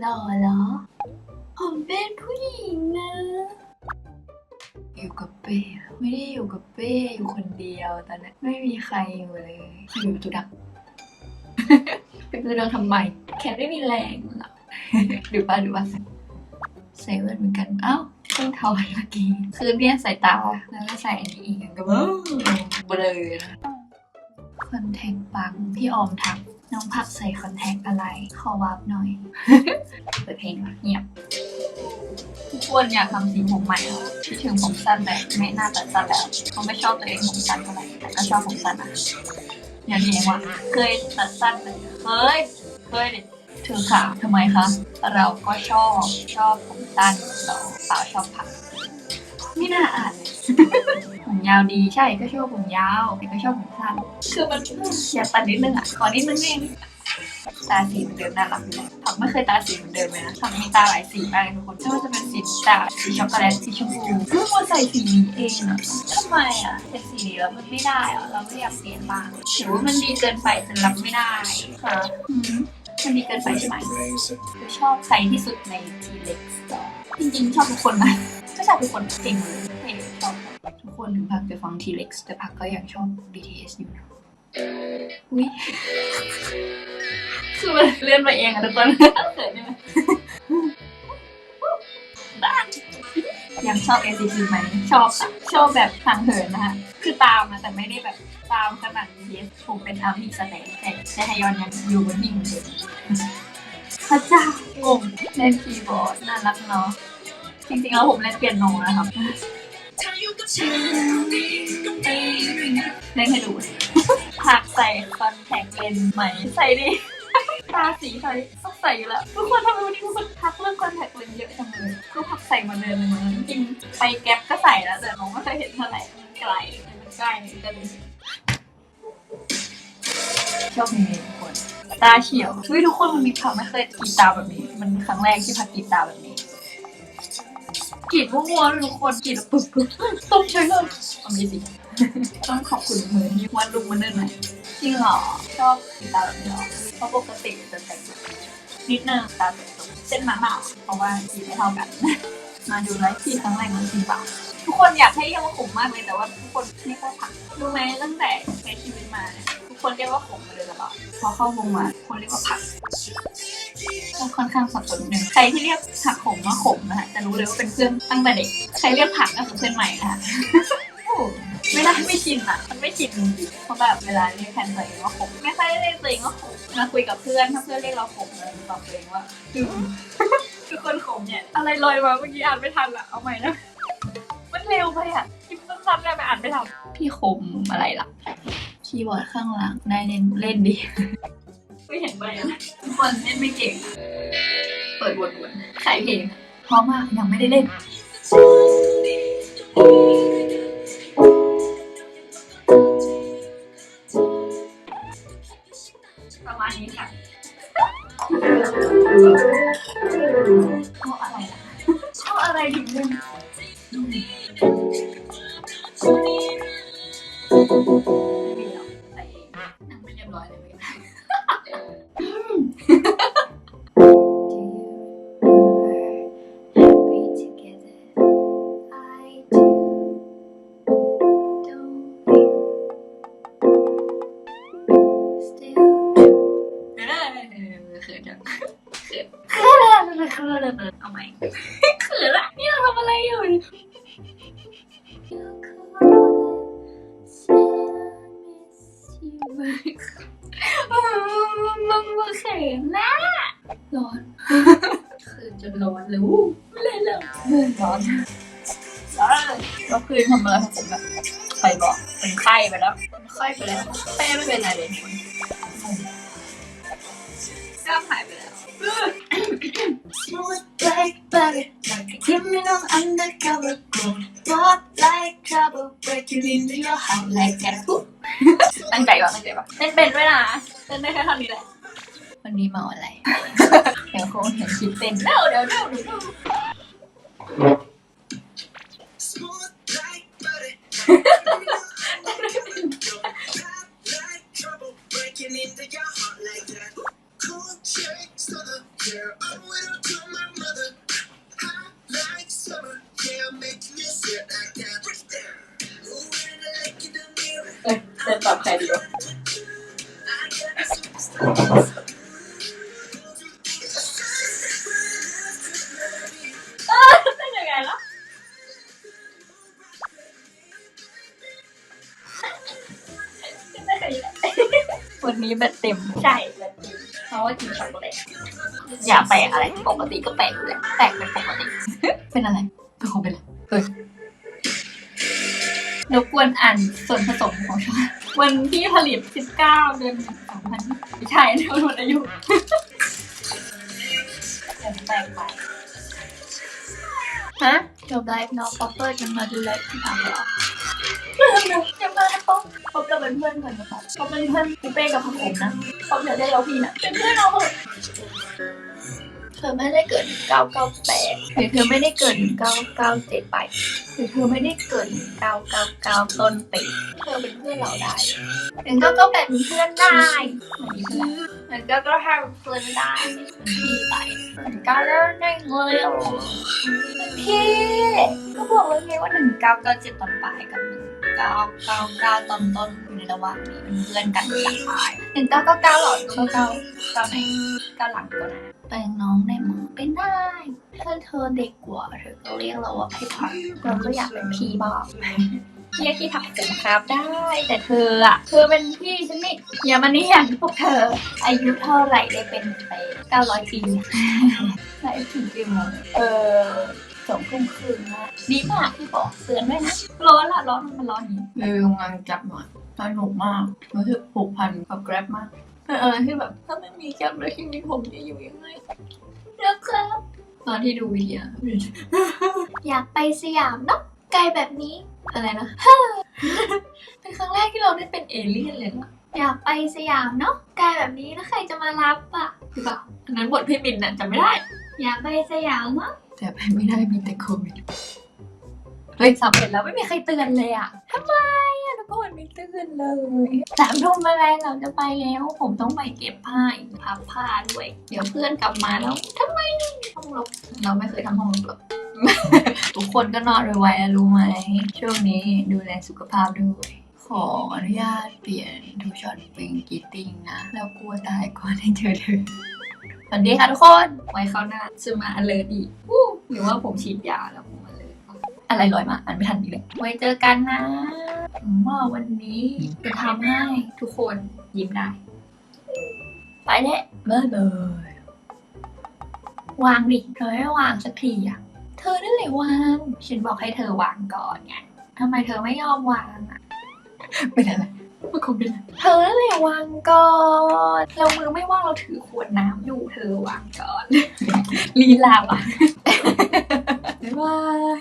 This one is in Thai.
หล่อเหรอ ผมเป็นผู้หญิงนะ อยู่กับเป้ไม่ได้อยู่กับเป้อยู่คนเดียวตอนนั้นไม่มีใครอยู่เลยใครอยู่ประตูดัก เป็นประตูดักทำไม แขนไม่มีแรงหรอดูป่ะดูป่ะใส่แว่นเหมือนกัน เอ้าเพิ่งถอดเมื่อกี้ คือเนี่ยใส่ตาแล้วก็ใส่อันนี้อีกก็เบ้อเบลอนะ อนแทคปังพี่ออมทักน้องพักใส่คอนแทคอะไร ขอวาร์ปหน่อย เปิดเพลงเงียบทุกคนอยากทำสีผมใหม่แล้วคิดถึงผมสั้นแต่ไม่น่าตัดสั้นแล้วเขาไม่ชอบตัวเองผมสั้นเท่าไหร่แต่ก็ชอบผมสั้นนะอย่างที่เองว่าเคยตัดสั้นเลยเคยเคยดิเธอค่ะทำไมคะ เราก็ชอบชอบผมสั้นเราสาวชอบผัก ไม่น่าอ่านเลย ผมยาวดีใช่ก็ชอบผมยาวแต่ก็ชอบผมสั้นคือมันอยากตัดนิดนึงอะขอนิดนึงเองตาสีเหมือนเดิมน่ารักเลยผักไม่เคยตาสีเหมือนเดิมเลยนะผักมีตาหลายสีมากเลยทุกคนไม่ว่าจะเป็นสีตาสีช็อกโกแลตสีชมพูเพิ่งมาใส่สีนี้เองอะทำไมอะเห็นสีนี้แล้วมันไม่ได้อะเราไม่อยากเปลี่ยนบ้างหรือว่ามันดีเกินไปจนรับไม่ได้ค่ะอืมมันดีเกินไปใช่ไหมคือชอบใครที่สุดในทีเล็กจริงๆชอบทุกคนนะ ก็ชอบทุกคนจริงเลยเท่ชอบทุกคนถึงพักจะฟังทีเล็กแต่พักก็ยังชอบ BTS อยู่นะอุ้ยคือมันเลื่อนมาเองอะทุกคนเขินใช่ไหมยังชอบ NCT ไหมชอบค่ะ ชอบแบบทางเหินนะคะ คือตามนะแต่ไม่ได้แบบตามขนาด BTS ผมเป็นอาร์มี่สแตนแต่แต่ฮยอนยังอยู่บนนิ่งเหมือนเดิมพระเจ้างงเล่นคีย์บอร์ดน่ารักเนาะ จริงๆแล้วผมเล่นเปียโนนะครับเล่นให้ดูหักใส่คอนแทคเลนส์ไหมใส่ดิตาสีใส่ต้องใส่อยู่แล้วทุกคนทำไมวันนี้ทุกคนทักเรื่องคอนแทคเลนส์เยอะจังเลยก็พักใส่มาเดิมเลยมั้งจริงไปแก๊ปก็ใส่แล้วแต่น้องไม่เคยเห็นเท่าไหร่มันไกลมันใกล้มันก็เลยชอบมีทุกคนตาเฉียวเฮ้ยทุกคนมันมีผักไม่เคยกีตาแบบนี้ มันครั้งแรกที่พักกีตาแบบนี้ กรีดมั่วๆเลยทุกคนกรีดแล้วปึ๊บปึ๊บต้มเฉยเลยเอามีสิต้องขอบคุณมือที่วาดรูปมันเนิ่นหน่อยจริงเหรอชอบสีตาแบบนี้เหรอเพราะปกติจะแต่งนิดนึงตาเป็นตรงเส้นมาหนาเพราะว่าสีไม่เท่ากัน มาดูไลฟ์ที่ครั้งแรกมันจริงเปล่าทุกคนอยากให้เรียกว่าขมมากเลยแต่ว่าทุกคนเรียกว่าผักรู้ไหมตั้งแต่ในชีวิตมาเนี่ย คนเรียกว่าขมมาเลยตลอดพอเข้าวงมาคนเรียกว่าผักก็ค่อนข้างสับสนนิดนึงใครที่เรียกผักขมว่าขมนะคะจะรู้เลยว่าเป็นเพื่อนตั้งแต่เด็ก ใครเรียกผักก็คือเพื่อนใหม่นะคะไม่ได้ไม่ชินอะ มันไม่ชินเพราะแบบเวลาเรียกแทนตัวเองว่าขมไม่ค่อยเรียกตัวเองว่าขมมาคุยกับเพื่อนถ้าเพื่อนเรียกเราขมเลยตอบตัวเองว่าอืมคือคนขมเนี่ยอะไรลอยมาเมื่อกี้อ่านไม่ทันอะเอาใหม่นะมันเร็วไปอะคิดสั้นๆได้ไปอ่านไม่ทันพี่ขมอะไรล่ะ คีย์บอร์ดข้างหลังนายเล่นเล่นดีไม่เห็นไปอะทุกคนเล่นไม่เก่งอะเปิดวนๆขายเพลงเพราะมากยังไม่ได้เล่น เขินเอาใหม่เขินละนี่เราทำอะไรอยู่มึงมึงเขินนะร้อนเขินจนร้อนเลยวู้ไม่เล่นแล้วร้อนร้อนก็คือทำอะไรของผมแบบไปบอกเป็นไข้ไปแล้วเป็นไข้ไปแล้วแป้ไม่เป็นไรเลย target like a criminal undercover crew. Pop like trouble, breaking into your heart like that. ตั้งใจป่ะตั้งใจป่ะเต้นเป็นด้วยนะเต้นได้แค่เท่านี้แหละวันนี้เมาอะไร เดี๋ยวคงเห็นคลิปเต้นเดี๋ยวเดี๋ยวเดี๋ยวเดี๋ยว Smooth like butter. Pop like trouble, breaking into your heart like that. Cool chick, so the girl I'm with นนี้แบตเต็มใช่แบตเต็มเพราะว่ากินช็อกโกแลตอย่าแปลกอะไรปกติก็แปลกอยู่แหละแปลกเป็นปกติเป็นอะไรเป็นของเป็นอะไรเฮ้ยรบกวนอ่านส่วนผสมของช็อกโกแลตวันที่ผลิต 19 เดือน2000ไม่ใช่นะหมดอายุเดี๋ยวแปลกไปฮะจบไลฟ์น้องป๊อปเปอร์จะมาดูไลฟ์ที่ทำเหรอ จะมานะป๊อปป๊อปเราเป็นเพื่อนกันนะป๊อปป๊อปเป็นเพื่อนปูเป้กับพักผมนะป๊อปเดี๋ยวได้เราพี่นะเป็นเพื่อนเราเถอะเธอไม่ได้เกิด 998หรือเธอไม่ได้เกิด 997ไปหรือเธอไม่ได้เกิด 999 ต้นปีเธอเป็นเพื่อนเราได้หนึ่งก็ก็แบบเป็นเพื่อนได้เหมือนนี้แหละหนึ่งก็ก็ให้เป็นเพื่อนได้พี่ไปหนึ่งก็เลิกได้เลยพี่ก็บอกแล้วไงว่า 1997ตอนปลายกับ 1999ตอนต้นอยู่ในระหว่างนี้เป็นเพื่อนกันหลังปลาย1999หรอ99 9ไหน9หลังก็ได้เป็นน้องได้มั้งเป็นได้ถ้าเธอเด็กกว่าเธอก็เรียกเราว่าพี่พักเราก็อยากเป็นพี่บ้างเรียกที่ถักผมครับได้ แต่เธออะเธอเป็นพี่ฉันนี่อย่ามานี่อย่างพวกเธอ อายุเท่าไหร่ได้เป็นไปเก้าร้อยปีไหนถึงกี่โมงเออ สองทุ่มครึ่งนะดีมากที่บอกเตือนด้วยนะ ร้อนละร้อนมันร้อนอย่างนี้เอองานจับหน่อยสนุกมากรู้สึกผูกพันกับแกร็บมากเป็นอะไรที่แบบถ้าไม่มีแกร็บแล้วชีวิตผมจะอยู่ยังไงนะครับตอนที่ดูวิทยาอยากไปสยามเนาะไกลแบบนี้ อะไรนะเป็นครั้งแรกที่เราได้เป็นเอเลี่ยนเลยนะอยากไปสยามเนาะไกลแบบนี้แล้วใครจะมารับอะหรือเปล่าอันนั้นบทพี่มินน่ะจำไม่ได้ อยากไปสยามเนาะ แต่ไปไม่ได้มีแต่โควิดเฮ้ยสำเร็จแล้วไม่มีใครเตือนเลยอะทำไมอะทุกคนไม่เตือนเลยสามทุ่มอะไรเราจะไปแล้ว ผมต้องไปเก็บผ้าอีกพับผ้าด้วย เดี๋ยวเพื่อนกลับมาแล้วทำไมห้องรกเราไม่เคยทำห้องรกหรอกทุกคนก็นอนไวๆนะรู้ไหมช่วงนี้ดูแลสุขภาพด้วยขออนุญาตเปลี่ยนทูช็อตเป็นกีตติ้งนะแล้วกลัวตายก่อนให้เจอเธอสวัสดีค่ะทุกคน ไว้คราวหน้าจะมาอเลอร์ดีวู้ หรือว่าผมฉีดยาแล้วผมอเลอร์อะไรลอยมาอ่านไม่ทันอีกเลยไว้เจอกันนะผมว่าวันนี้จะทำให้ทุกคนยิ้มได้ ไปแล้วบ๊ายบายวางดิเธอไม่วางสักทีอะเธอนั่นแหละวาง ฉันบอกให้เธอวางก่อนไงทำไมเธอไม่ยอมวางอะเป็นอะไร มาคอมเมนเธอเลยวางก่อนเรามือไม่ว่างเราถือขวดน้ำอยู่เธอวางก่อนลีลาวะบ๊ายบาย